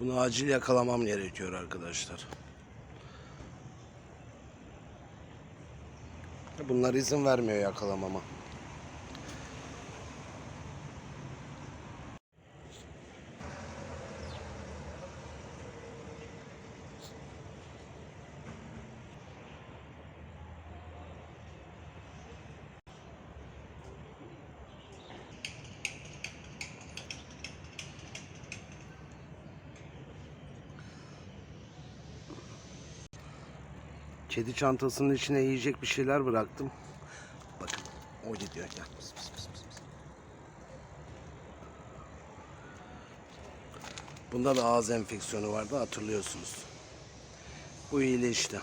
Bunu acil yakalamam gerekiyor arkadaşlar. Bunlar izin vermiyor yakalamama. Kedi çantasının içine yiyecek bir şeyler bıraktım. Bakın o gidiyor gel. Pıs, pıs, pıs, pıs. Bunda da ağız enfeksiyonu vardı hatırlıyorsunuz. Bu iyileşti.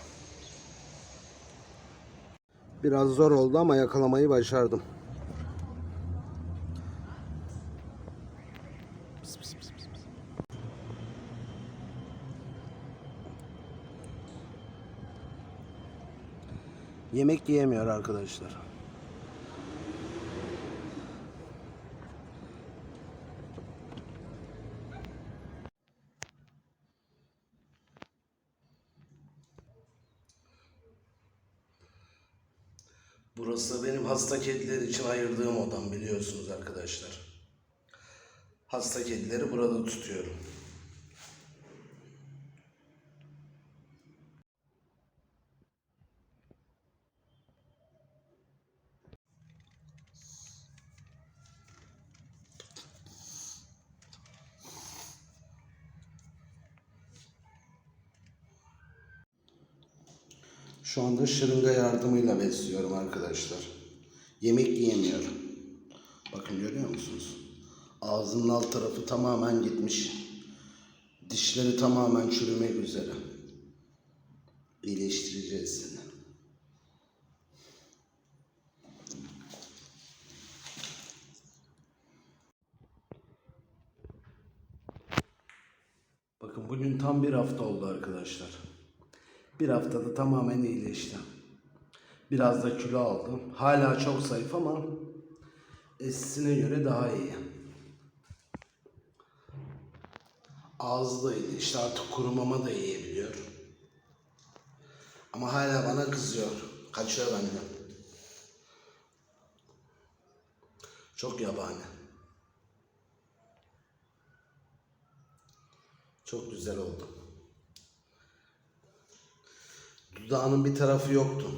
Biraz zor oldu ama yakalamayı başardım. Pıs, pıs, pıs, pıs, Yemek yiyemiyor arkadaşlar. Burası benim hasta kediler için ayırdığım odam biliyorsunuz arkadaşlar. Hasta kedileri burada tutuyorum. Şu anda şırınga yardımıyla besliyorum arkadaşlar. Yemek yiyemiyor. Bakın görüyor musunuz? Ağzının alt tarafı tamamen gitmiş. Dişleri tamamen çürümek üzere. İyileştireceğiz seni. Bakın bugün tam bir hafta oldu arkadaşlar. Bir haftada tamamen iyileşti. Biraz da kilo aldım. Hala çok zayıf ama eskisine göre daha iyi. Ağzı da iyileşti. Artık kurumama da yiyebiliyor. Ama hala bana kızıyor. Kaçıyor benden. Çok yabani. Çok güzel oldu. Dudağının bir tarafı yoktu.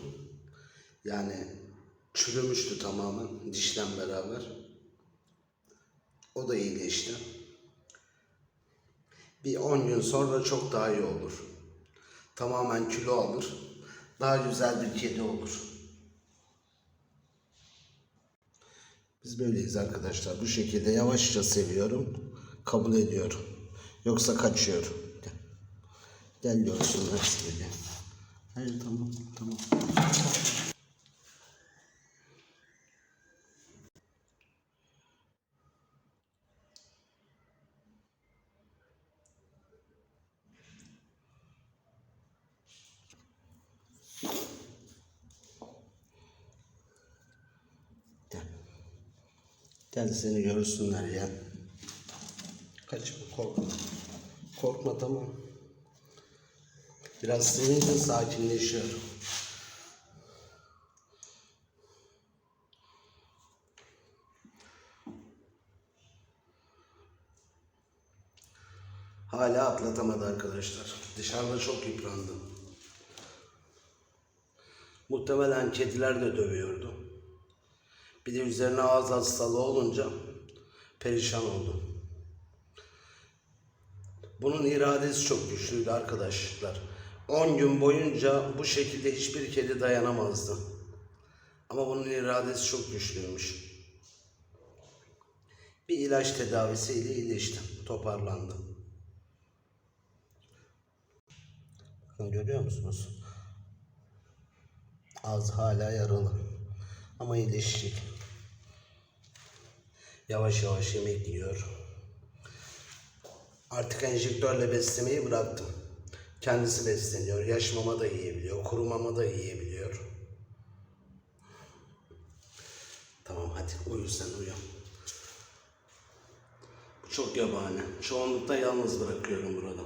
Yani çürümüştü tamamen dişle beraber. O da iyileşti. Bir 10 gün sonra çok daha iyi olur. Tamamen kilo alır. Daha güzel bir kedi olur. Biz böyleyiz arkadaşlar. Bu şekilde yavaşça seviyorum. Kabul ediyorum. Yoksa kaçıyorum. Gel. Gel görsünler seni. Hayır tamam tamam. Gel. Seni görsünler ya. Kaçma korkma. Korkma tamam. Biraz sevince sakinleşiyor. Hala atlatamadı arkadaşlar. Dışarıda çok yıprandı. Muhtemelen kediler de dövüyordu. Bir de üzerine ağız hastalığı olunca perişan oldu. Bunun iradesi çok güçlüydü arkadaşlar. 10 gün boyunca bu şekilde hiçbir kedi dayanamazdı. Ama bunun iradesi çok güçlüymüş. Bir ilaç tedavisiyle iyileşti, toparlandı. Bakın görüyor musunuz? Ağzı hala yaralı. Ama iyileşecek. Yavaş yavaş yemek yiyor. Artık enjektörle beslemeyi bıraktım. Kendisi besleniyor. Yaş mama da yiyebiliyor. Kuru mama da yiyebiliyor. Tamam hadi uyu sen uyu. Bu çok yabani. Çoğunlukla yalnız bırakıyorum burada.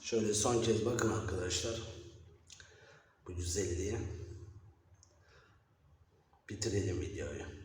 Şöyle son kez bakın arkadaşlar. Bu güzelliğe bitirelim videoyu.